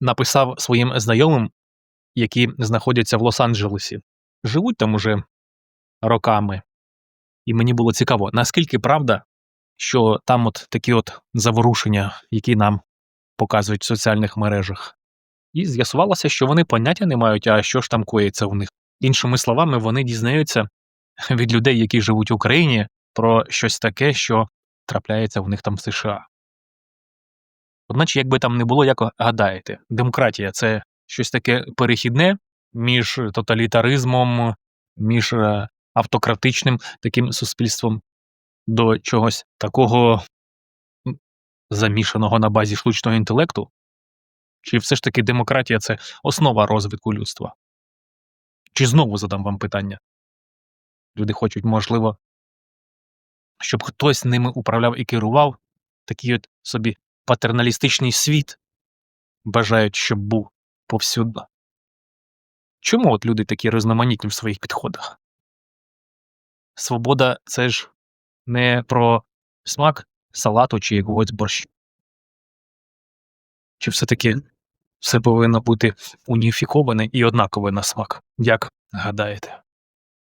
написав своїм знайомим, які знаходяться в Лос-Анджелесі. Живуть там уже роками. І мені було цікаво, наскільки правда, що там от такі от заворушення, які нам показують в соціальних мережах. І з'ясувалося, що вони поняття не мають, а що ж там коїться в них. Іншими словами, вони дізнаються від людей, які живуть в Україні, про щось таке, що трапляється в них там в США. Одначе, якби там не було, як гадаєте, демократія це щось таке перехідне між тоталітаризмом, між е, автократичним таким суспільством до чогось такого замішаного на базі штучного інтелекту? Чи все ж таки демократія це основа розвитку людства? Чи знову задам вам питання? Люди хочуть, можливо, щоб хтось ними управляв і керував, такий от собі патерналістичний світ бажають, щоб був повсюдно. Чому от люди такі різноманітні в своїх підходах? Свобода це ж не про смак салату чи якогось борщу. Чи все-таки все повинно бути уніфіковане і однакове на смак? Як гадаєте?